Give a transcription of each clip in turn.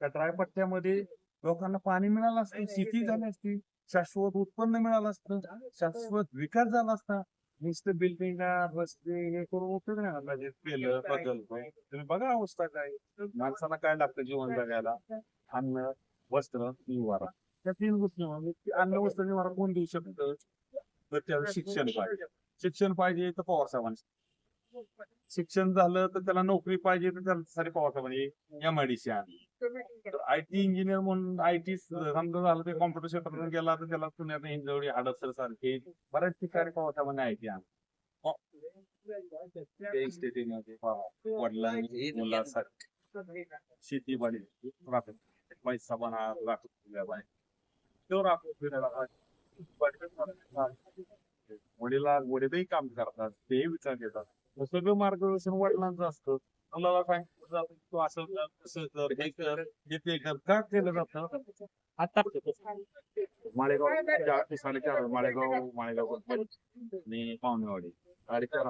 कचरा पट्ट्यामध्ये लोकांना पाणी मिळालं असतं शेती झाली असती शाश्वत उत्पन्न मिळालं असतं शाश्वत विकास झाला असता. नुसतं बिल्डिंग रस्ते हे करून उपयोग नाही प्रकल्प तुम्ही बघा अवस्था काय. माणसाला काय लागतं जीवन जगायला? अन्न वस्त्र निवारा. त्या तीन गोष्टी म्हणजे अन्न वस्त्र निवारा कोण देऊ शकतं? तर त्याला शिक्षण पाहिजे. शिक्षण पाहिजे तर पवार साहेबांनी शिक्षण झालं तर त्याला नोकरी पाहिजे तर त्याला सारे पवार साहेबांनी एम आय डी सी आणली आय टी इंजिनियर म्हणून आय टी समजा झालं ते कॉम्प्युटर क्षेत्रातून गेला तर त्याला पुण्यात हिंजवडी हडसर सारखे बऱ्याच ठिकाणी साहेबांनी आय टी आणली वडिलांनी मुलासाठी शेतीवाडी राहतात पैसा बना राहतो फिरायला तो राहतो फिरायला वडीला वडीलही काम करतात. ते विचार घेतात. सगळं मार्गदर्शन वडिलांचं असतं मुलाला सांगितलं जातं की तू असं कर तसं कर हे कर हे ते कर का केलं जातं आता माळेगाव चार ते साडेचार माळेगाव माळेगाव आणि पाहुणेवाडी साडेचार.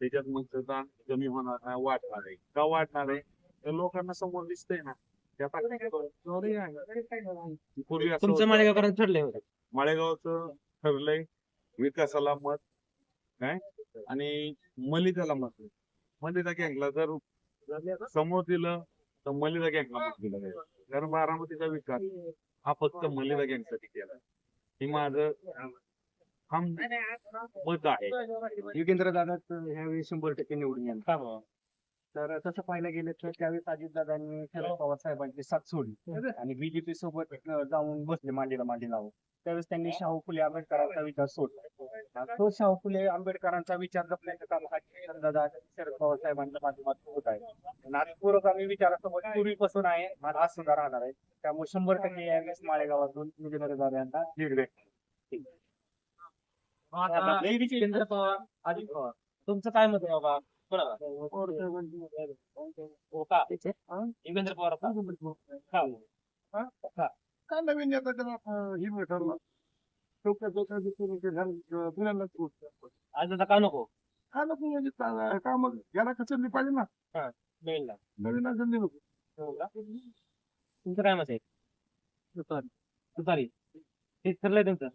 त्याच्यात मग त्याचा कमी होणार नाही वाढणार आहे का वाढणार आहे तर लोकांना समोर दिसतंय ना. पूर्वी. माळेगावकरांचं ठरलंय. माळेगावचं ठरलंय विकासाला मत काय? आणि मलिदाला मत मलिदा गँगला जर समोर दिलं तर मलिदा गँगला मत दिलं जाईल कारण बारामतीचा विकास हा फक्त मलिदा गँगसाठी केला. हे माझं ठाम मत आहे. युगेंद्र दादा ह्यावेळी शंभर टक्के निवडून येणार. तर तसं पाहायला गेलं तर त्यावेळेस अजितदादांनी शरद पवार साहेबांची साथ सोडली आणि बीजेपी सोबत जाऊन बसले मांडीला मांडी लावून त्यावेळेस त्यांनी शाहू फुले आंबेडकरांचा विचार सोडला. तो शाहू फुले आंबेडकरांचा विचार जपण्याचं काम हा शरददादा शरद पवार साहेबांच्या माध्यमातून होत आहे. आज पुरोगामी विचारासोबत पूर्वीपासून आहे आज सुद्धा राहणार आहे. त्यामुळे शंभर टक्के यावेळेस माळेगावातून युगेंद्र दादा यांना भेटते केंद्र पवार अजित पवार. तुमचं काय मत आहे बाबा? का युगेंद्र पवार का? का? काय नवीन नेता त्याला अं, हे भेटलं चौक्या चौक्या पुण्याला. आज दादा का नको हा नको म्हणजे. का मग याला कसं पाहिजे ना मिळेल ना नवीन संधी नको का? तुमचं काय मत आहे तुतारी तुतारी हे ठरलंय तुमचं